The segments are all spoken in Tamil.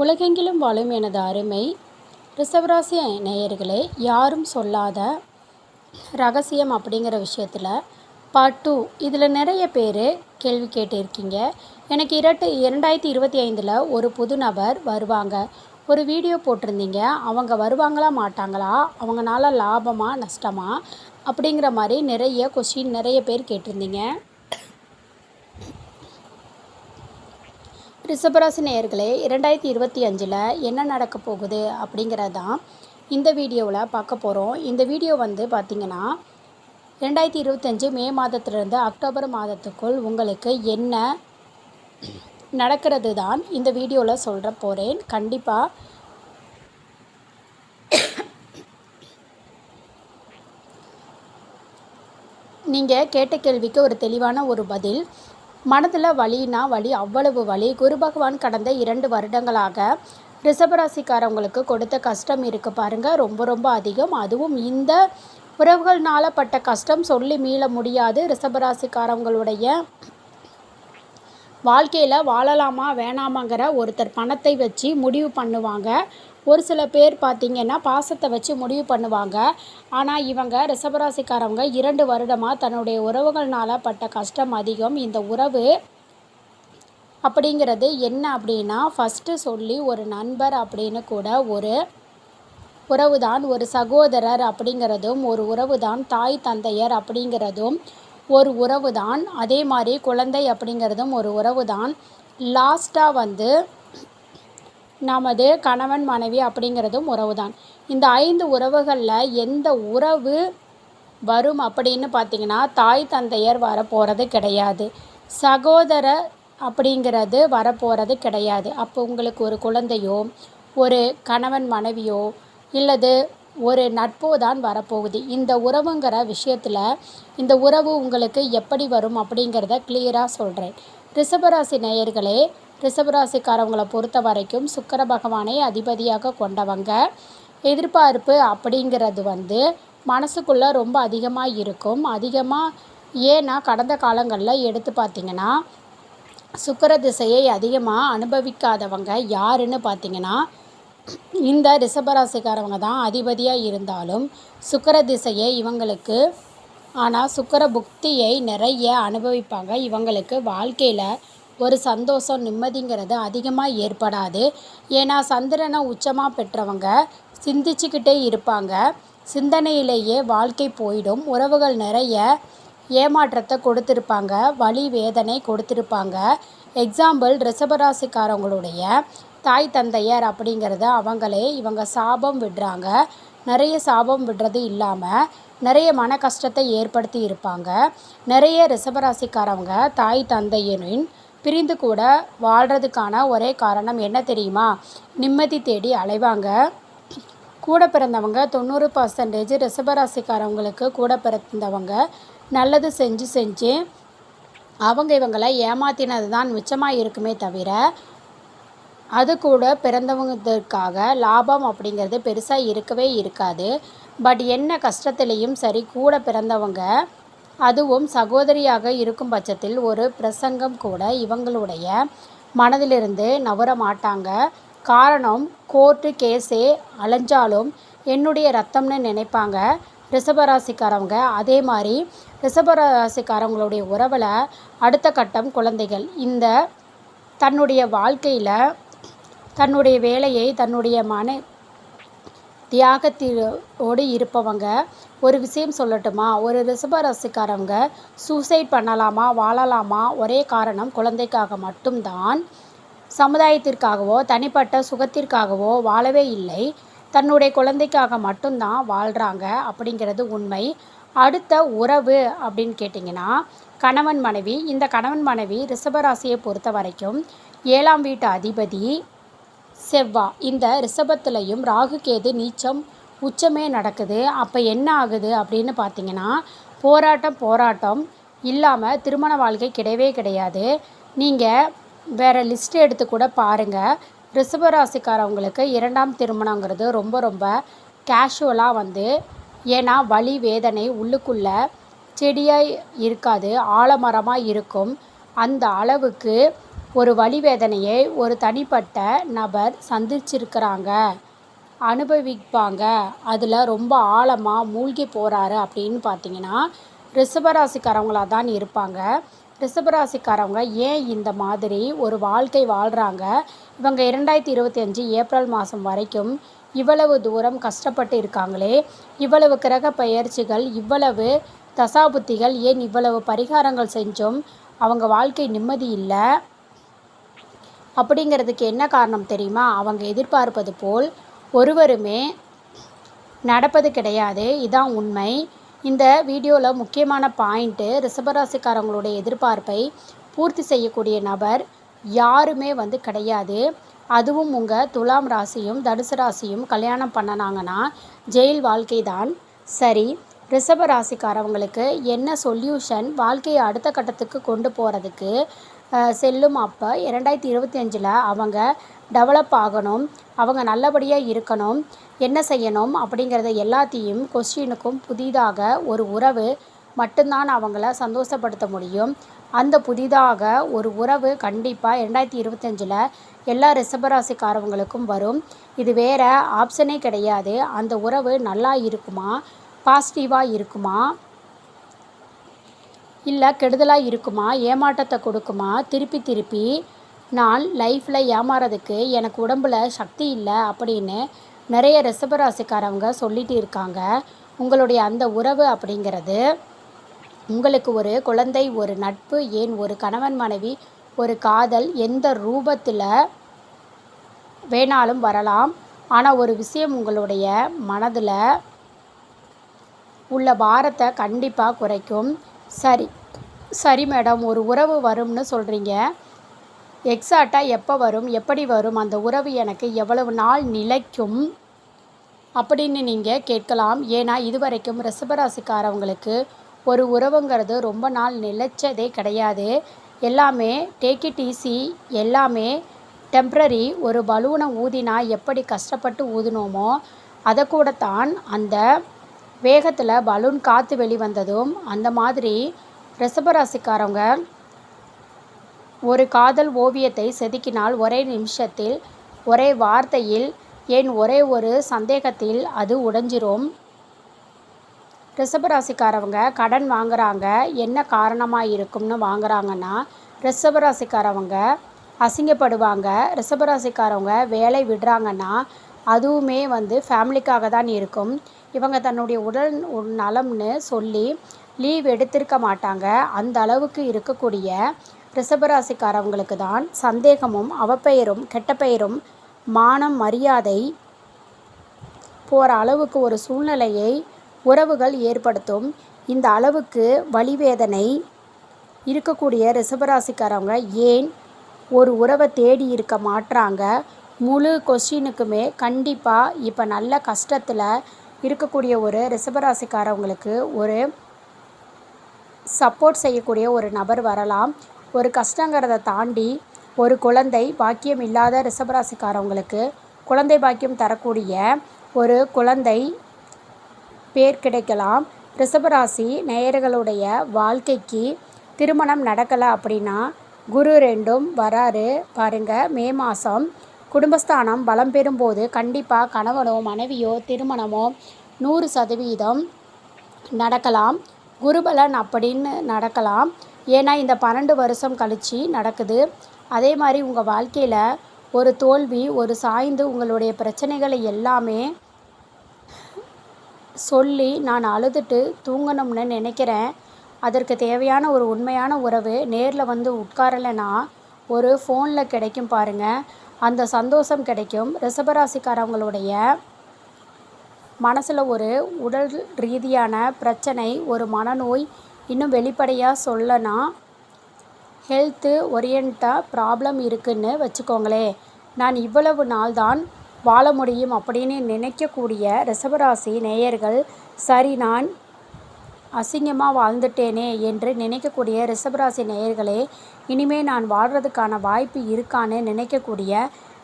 உலகெங்கிலும் வாழும் எனது அருமை ரிசவராசி நேயர்களே யாரும் சொல்லாத ரகசியம் அப்படிங்கிற விஷயத்தில் பார்ட் டூ இதில் நிறைய பேர் கேள்வி கேட்டிருக்கீங்க. எனக்கு இரட்டு இரண்டாயிரத்தி இருபத்தி ஐந்தில் ஒரு புது நபர் வருவாங்க. ஒரு வீடியோ போட்டிருந்தீங்க. அவங்க வருவாங்களா மாட்டாங்களா? அவங்கனால லாபமா நஷ்டமா? அப்படிங்கிற மாதிரி நிறைய கொஷின் நிறைய பேர் கேட்டிருந்தீங்க. ரிஷபராசி நேயர்களே இரண்டாயிரத்தி இருபத்தி அஞ்சில் என்ன நடக்க போகுது அப்படிங்கிறது தான் இந்த வீடியோவில் பார்க்க போகிறோம் இந்த வீடியோ வந்து பார்த்திங்கன்னா ரெண்டாயிரத்தி இருபத்தஞ்சி மே மாதத்திலிருந்து அக்டோபர் மாதத்துக்குள் உங்களுக்கு என்ன நடக்கிறது தான் இந்த வீடியோவில் சொல்கிற போகிறேன் கண்டிப்பாக நீங்கள் கேட்ட கேள்விக்கு ஒரு தெளிவான ஒரு பதில் மனதில் வலினா வலி அவ்வளவு வலி. குரு பகவான் கடந்த இரண்டு வருடங்களாக ரிஷபராசிக்காரவங்களுக்கு கொடுத்த கஷ்டம் இருக்குது பாருங்கள் ரொம்ப ரொம்ப அதிகம். அதுவும் இந்த உறவுகள்னால பட்ட கஷ்டம் சொல்லி மீள முடியாது. ரிஷபராசிக்காரவங்களுடைய வாழ்க்கையில் வாழலாமா வேணாமாங்கிற ஒருத்தர் பணத்தை வச்சு முடிவு பண்ணுவாங்க. ஒரு சில பேர் பார்த்திங்கன்னா பாசத்தை வச்சு முடிவு பண்ணுவாங்க. ஆனால் இவங்க ரிஷபராசிக்காரவங்க இரண்டு வருடமாக தன்னுடைய உறவுகள்னால பட்ட கஷ்டம் அதிகம். இந்த உறவு அப்படிங்கிறது என்ன அப்படின்னா ஃபஸ்ட்டு சொல்லி ஒரு நண்பர் அப்படின்னு கூட ஒரு உறவுதான் ஒரு சகோதரர் அப்படிங்கிறதும் ஒரு உறவுதான் தாய் தந்தையர் அப்படிங்கிறதும் ஒரு உறவுதான். அதே மாதிரி குழந்தை அப்படிங்கிறதும் ஒரு உறவுதான். லாஸ்ட்டாக வந்து நமது கணவன் மனைவி அப்படிங்கிறதும் உறவு தான் இந்த ஐந்து உறவுகளில் எந்த உறவு வரும் அப்படின்னு பார்த்தீங்கன்னா தாய் தந்தையர் வரப்போகிறது கிடையாது. சகோதர அப்படிங்கிறது வரப்போகிறது கிடையாது. அப்போ உங்களுக்கு ஒரு குழந்தையோ ஒரு கணவன் மனைவியோ இல்லது ஒரு நட்போ தான் வரப்போகுது. இந்த உறவுங்கிற விஷயத்தில் இந்த உறவு உங்களுக்கு எப்படி வரும் அப்படிங்கிறத கிளியராக சொல்கிறேன் ரிஷபராசி நேயர்களே ரிஷபராசிக்காரவங்களை பொறுத்த வரைக்கும் சுக்கர பகவானை அதிபதியாக கொண்டவங்க. எதிர்பார்ப்பு அப்படிங்கிறது வந்து மனசுக்குள்ளே ரொம்ப அதிகமாக இருக்கும். அதிகமாக ஏன்னா கடந்த காலங்களில் எடுத்து பார்த்திங்கன்னா சுக்கர திசையை அதிகமாக அனுபவிக்காதவங்க யாருன்னு பார்த்தீங்கன்னா இந்த ரிஷபராசிக்காரவங்க தான் அதிபதியாக இருந்தாலும் சுக்கர திசையை இவங்களுக்கு ஆனால் சுக்கர புக்தியை நிறைய அனுபவிப்பாங்க. இவங்களுக்கு வாழ்க்கையில் ஒரு சந்தோஷம் நிம்மதிங்கிறது அதிகமாக ஏற்படாது. ஏன்னா சந்திரனை உச்சமாக பெற்றவங்க சிந்திச்சுக்கிட்டே இருப்பாங்க. சிந்தனையிலேயே வாழ்க்கை போயிடும். உறவுகள் நிறைய ஏமாற்றத்தை கொடுத்துருப்பாங்க. வலி வேதனை கொடுத்துருப்பாங்க. எக்ஸாம்பிள் ரிஷபராசிக்காரவங்களுடைய தாய் தந்தையர் அப்படிங்கிறத அவங்களே இவங்க சாபம் விடுறாங்க. நிறைய சாபம் விடுறது இல்லாமல் நிறைய மன கஷ்டத்தை ஏற்படுத்தி இருப்பாங்க. நிறைய ரிஷபராசிக்காரவங்க தாய் தந்தையனின் பிரிந்து கூட வாழ்கிறதுக்கான ஒரே காரணம் என்ன தெரியுமா? நிம்மதி தேடி அலைவாங்க. கூட பிறந்தவங்க தொண்ணூறு பர்சன்டேஜ் ரிசபராசிக்காரவங்களுக்கு கூட பிறந்தவங்க நல்லது செஞ்சு செஞ்சு அவங்க இவங்களை ஏமாத்தினது தான் மிச்சமாக இருக்குமே தவிர அது கூட பிறந்தவங்கதற்காக லாபம் அப்படிங்கிறது பெருசாக இருக்கவே இருக்காது. பட் என்ன கஷ்டத்துலேயும் சரி கூட பிறந்தவங்க அதுவும் சகோதரியாக இருக்கும் பட்சத்தில் ஒரு பிரசங்கம் கூட இவங்களுடைய மனதிலிருந்து நவர மாட்டாங்க. காரணம் கோர்ட்டு கேஸே அலைஞ்சாலும் என்னுடைய ரத்தம்னு நினைப்பாங்க. ரிஷபராசிக்காரவங்க அதே மாதிரி ரிஷபராசிக்காரவங்களுடைய உறவில் அடுத்த கட்டம் குழந்தைகள். இந்த தன்னுடைய வாழ்க்கையில் தன்னுடைய வேலையை தன்னுடைய மன தியாகத்தோடு இருப்பவங்க. ஒரு விஷயம் சொல்லட்டுமா? ஒரு ரிஷபராசிக்காரவங்க சூசைட் பண்ணலாமா? வாழலாமா? ஒரே காரணம் குழந்தைக்காக மட்டும்தான். சமுதாயத்திற்காகவோ தனிப்பட்ட சுகத்திற்காகவோ வாழவே இல்லை. தன்னுடைய குழந்தைக்காக மட்டும்தான் வாழ்கிறாங்க அப்படிங்கிறது உண்மை. அடுத்த உறவு அப்படின்னு கேட்டிங்கன்னா கணவன் மனைவி. இந்த கணவன் மனைவி ரிஷபராசியை பொறுத்த வரைக்கும் ஏழாம் வீட்டு அதிபதி. செவ்வா. இந்த ரிஷபத்துலேயும் ராகு கேது நீச்சம் உச்சமே நடக்குது. அப்போ என்ன ஆகுது அப்படின்னு பார்த்தீங்கன்னா போராட்டம் போராட்டம். இல்லாமல் திருமண வாழ்க்கை கிடையவே கிடையாது. நீங்கள் வேறு லிஸ்ட் எடுத்து கூட பாருங்கள் ரிஷபராசிக்காரவங்களுக்கு இரண்டாம் திருமணங்கிறது ரொம்ப ரொம்ப கேஷுவலாக வந்து ஏன்னா வலி வேதனை உள்ளுக்குள்ளே செடியாக இருக்காது. ஆலமரமாக இருக்கும். அந்த அளவுக்கு ஒரு வலி வேதனையை ஒரு தனிப்பட்ட நபர் சந்திச்சிருக்கிறாங்க. அனுபவிப்பாங்க. அதில் ரொம்ப ஆழமாக மூழ்கி போகிறாரு அப்படின்னு பார்த்தீங்கன்னா ரிஷபராசிக்காரவங்களாக தான் இருப்பாங்க. ரிஷபராசிக்காரவங்க ஏன் இந்த மாதிரி ஒரு வாழ்க்கை வாழ்கிறாங்க இவங்க இரண்டாயிரத்தி இருபத்தி அஞ்சு ஏப்ரல் மாதம் வரைக்கும் இவ்வளவு தூரம் கஷ்டப்பட்டு இருக்காங்களே. இவ்வளவு கிரக பயிற்சிகள் இவ்வளவு தசாபுத்திகள் ஏன் இவ்வளவு பரிகாரங்கள் செஞ்சும்? அவங்க வாழ்க்கை நிம்மதி இல்லை. அப்படிங்கிறதுக்கு என்ன காரணம் தெரியுமா? அவங்க எதிர்பார்ப்பது போல் ஒருவருமே நடப்பது கிடையாது. இதான் உண்மை. இந்த வீடியோவில் முக்கியமான பாயிண்ட்டு ரிஷபராசிக்காரங்களுடைய எதிர்பார்ப்பை பூர்த்தி செய்யக்கூடிய நபர் யாருமே வந்து கிடையாது. அதுவும் உங்கள் துலாம் ராசியும் தனுசு ராசியும் கல்யாணம் பண்ணனாங்கன்னா ஜெயில் வாழ்க்கை தான் சரி. ரிஷப ராசிக்காரவங்களுக்கு என்ன சொல்யூஷன் வாழ்க்கையை அடுத்த கட்டத்துக்கு கொண்டு போகிறதுக்கு செல்லும் அப்போ இரண்டாயிரத்தி இருபத்தி அஞ்சில் அவங்க டெவலப் ஆகணும். அவங்க நல்லபடியாக இருக்கணும். என்ன செய்யணும் அப்படிங்கிறத எல்லாத்தையும் கொஸ்டினுக்கும் புதிதாக ஒரு உறவு மட்டும்தான் அவங்கள சந்தோஷப்படுத்த முடியும். அந்த புதிதாக ஒரு உறவு கண்டிப்பாக இரண்டாயிரத்தி இருபத்தஞ்சில் எல்லா ரிஷபராசிக்காரவங்களுக்கும் வரும். இது வேறு ஆப்ஷனே கிடையாது. அந்த உறவு நல்லா இருக்குமா? பாசிட்டிவாக இருக்குமா? இல்லை கெடுதலாக இருக்குமா? ஏமாற்றத்தை கொடுக்குமா? திருப்பி திருப்பி நான் லைஃப்பில் ஏமாறதுக்கு எனக்கு உடம்புல சக்தி இல்லை அப்படின்னு நிறைய ரிசபராசிக்காரவங்க சொல்லிட்டு இருக்காங்க. உங்களுடைய அந்த உறவு அப்படிங்கிறது உங்களுக்கு ஒரு குழந்தை ஒரு நட்பு ஏன் ஒரு கணவன் மனைவி ஒரு காதல் எந்த ரூபத்தில் வேணாலும் வரலாம். ஆனால் ஒரு விஷயம் உங்களுடைய மனதில் உள்ள பாரத்தை கண்டிப்பாக குறைக்கும். சரி சரி மேடம் ஒரு உறவு வரும்னு சொல்கிறீங்க எக்ஸாக்டாக எப்போ வரும் எப்படி வரும் அந்த உறவு எனக்கு எவ்வளவு நாள் நிலைக்கும் அப்படின்னு நீங்கள் கேட்கலாம். ஏன்னா இதுவரைக்கும் ரிசபராசிக்காரவங்களுக்கு ஒரு உறவுங்கிறது ரொம்ப நாள் நிலைச்சதே கிடையாது. எல்லாமே டேக் இட் ஈஸி எல்லாமே டெம்ப்ரரி ஒரு பலூனை ஊதினா எப்படி கஷ்டப்பட்டு ஊதினோமோ அதை கூடத்தான் அந்த வேகத்தில் பலூன் காற்று வெளிவந்ததும் அந்த மாதிரி ரிஷபராசிக்காரவங்க ஒரு காதல் ஓவியத்தை செதுக்கினால் ஒரே நிமிஷத்தில் ஒரே வார்த்தையில் ஏன் ஒரே ஒரு சந்தேகத்தில் அது உடைஞ்சிரும். ரிஷபராசிக்காரவங்க கடன் வாங்குறாங்க என்ன காரணமாக இருக்கும்னு வாங்குறாங்கன்னா ரிஷபராசிக்காரவங்க அசிங்கப்படுவாங்க. ரிஷபராசிக்காரவங்க வேலை விடுறாங்கன்னா அதுவுமே வந்து ஃபேமிலிக்காக தான் இருக்கும். இவங்க தன்னுடைய உடல் நலம்னு சொல்லி லீவ் எடுத்திருக்க மாட்டாங்க. அந்த அளவுக்கு இருக்கக்கூடிய ரிஷபராசிக்காரவங்களுக்கு தான் சந்தேகமும் அவப்பெயரும் கெட்ட பெயரும் மானம் மரியாதை போகிற அளவுக்கு ஒரு சூழ்நிலையை உறவுகள் ஏற்படுத்தும். இந்த அளவுக்கு வழிவேதனை இருக்கக்கூடிய ரிஷபராசிக்காரவங்க ஏன் ஒரு உறவை தேடி இருக்க மாட்டுறாங்க முழு கொஸ்டினுக்குமே கண்டிப்பாக இப்போ நல்ல கஷ்டத்தில் இருக்கக்கூடிய ஒரு ரிஷபராசிக்காரவங்களுக்கு ஒரு சப்போர்ட் செய்யக்கூடிய ஒரு நபர் வரலாம். ஒரு கஷ்டங்கிறத தாண்டி ஒரு குழந்தை பாக்கியம் இல்லாத ரிஷபராசிக்காரவங்களுக்கு குழந்தை பாக்கியம் தரக்கூடிய ஒரு குழந்தை பேர் கிடைக்கலாம். ரிஷபராசி நேயர்களுடைய வாழ்க்கைக்கு திருமணம் நடக்கலை அப்படின்னா குரு ரெண்டும் வராரு. பாருங்கள் மே மாதம் குடும்பஸ்தானம் பலம் பெறும்போது கண்டிப்பாக கணவனோ மனைவியோ திருமணமோ நூறு சதவீதம் நடக்கலாம். குருபலன் அப்படின்னு நடக்கலாம். ஏன்னா இந்த பன்னெண்டு வருஷம் கழித்து நடக்குது. அதே மாதிரி உங்கள் வாழ்க்கையில் ஒரு தோல்வி ஒரு சாய்ந்து உங்களுடைய பிரச்சனைகளை எல்லாமே சொல்லி நான் அழுதுட்டு தூங்கணும்னு நினைக்கிறேன். அதற்கு தேவையான ஒரு உண்மையான உறவு நேரில் வந்து உட்காரலைன்னா ஒரு ஃபோனில் கிடைக்கும் பாருங்கள் அந்த சந்தோஷம் கிடைக்கும். ரிஷபராசிக்காரவங்களுடைய மனசில் ஒரு உடல் ரீதியான பிரச்சனை ஒரு மனநோய் இன்னும் வெளிப்படையாக சொல்லனா ஹெல்த்து ஓரியண்ட்டாக ப்ராப்ளம் இருக்குன்னு வச்சுக்கோங்களேன் நான் இவ்வளவு நாள் தான் வாழ முடியும் அப்படின்னு நினைக்கக்கூடிய ரிஷபராசி நேயர்கள் சரி நான் அசிங்கமாக வாழ்ந்துட்டேனே என்று நினைக்கக்கூடிய ரிஷபராசி நேயர்களே இனிமேல் நான் வாழ்கிறதுக்கான வாய்ப்பு இருக்கான்னு நினைக்கக்கூடிய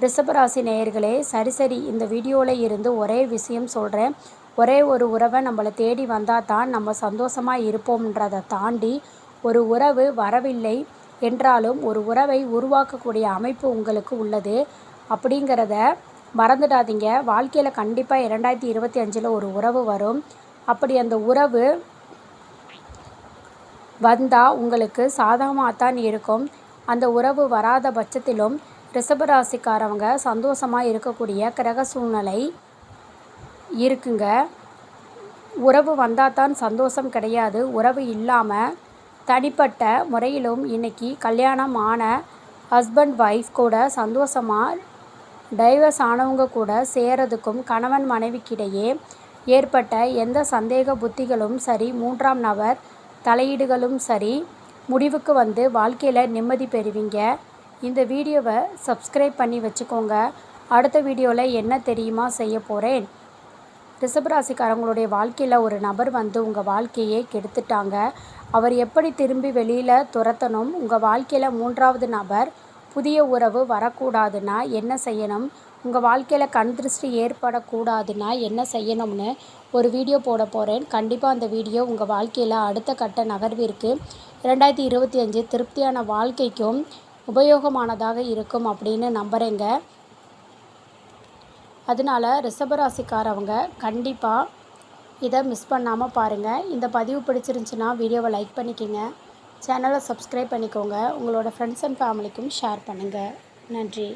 ரிஷபராசி நேயர்களே சரி சரி இந்த வீடியோவில் இருந்து ஒரே விஷயம் சொல்கிறேன் ஒரே ஒரு உறவை நம்மளை தேடி வந்தால் தான் நம்ம சந்தோஷமாக இருப்போம்ன்றதை தாண்டி ஒரு உறவு வரவில்லை என்றாலும் ஒரு உறவை உருவாக்கக்கூடிய அமைப்பு உங்களுக்கு உள்ளது. அப்படிங்கிறத மறந்துடாதீங்க. வாழ்க்கையில் கண்டிப்பாக இரண்டாயிரத்தி இருபத்தி அஞ்சில் ஒரு உறவு வரும். அப்படி அந்த உறவு வந்தால் உங்களுக்கு சாதகமாக தான் இருக்கும். அந்த உறவு வராத பட்சத்திலும் ரிஷபராசிக்காரவங்க சந்தோஷமாக இருக்கக்கூடிய கிரக சூழ்நிலை இருக்குங்க. உறவு வந்தால் தான் சந்தோஷம் கிடையாது. உறவு இல்லாமல் தனிப்பட்ட முறையிலும் இன்றைக்கி கல்யாணம் ஆன ஹஸ்பண்ட் ஒய்ஃப் கூட சந்தோஷமாக டைவர்ஸ் ஆனவங்க கூட சேரதுக்கும் கணவன் மனைவிக்கிடையே ஏற்பட்ட எந்த சந்தேக புத்திகளும் சரி மூன்றாம் நபர் தலையீடுகளும் சரி முடிவுக்கு வந்து வாழ்க்கையில் நிம்மதி பெறுவீங்க. இந்த வீடியோவை சப்ஸ்கிரைப் பண்ணி வச்சுக்கோங்க. அடுத்த வீடியோவில் என்ன தெரியுமா செய்ய போகிறேன் ரிஷபராசிக்காரங்களுடைய வாழ்க்கையில் ஒரு நபர் வந்து உங்கள் வாழ்க்கையே கெடுத்துட்டாங்க. அவர் எப்படி திரும்பி வெளியில் துரத்தணும்? உங்கள் வாழ்க்கையில் மூன்றாவது நபர் புதிய உறவு வரக்கூடாதுன்னா என்ன செய்யணும்? உங்கள் வாழ்க்கையில் கண் திருஷ்டி ஏற்படக்கூடாதுன்னா என்ன செய்யணும்னு ஒரு வீடியோ போட போகிறேன் கண்டிப்பாக அந்த வீடியோ உங்கள் வாழ்க்கையில் அடுத்த கட்ட நகர்விற்கு ரெண்டாயிரத்தி இருபத்தி அஞ்சு திருப்தியான வாழ்க்கைக்கும் உபயோகமானதாக இருக்கும் அப்படின்னு நம்புகிறேங்க அதனால ரிஷபராசிக்காரவங்க கண்டிப்பாக இதை மிஸ் பண்ணாமல் பாருங்கள் இந்த பதிவு பிடிச்சிருந்துச்சுன்னா வீடியோவை லைக் பண்ணிக்கோங்க. சேனலை சப்ஸ்கிரைப் பண்ணிக்கோங்க. உங்களோட ஃப்ரெண்ட்ஸ் அண்ட் ஃபேமிலிக்கும் ஷேர் பண்ணுங்கள் நன்றி.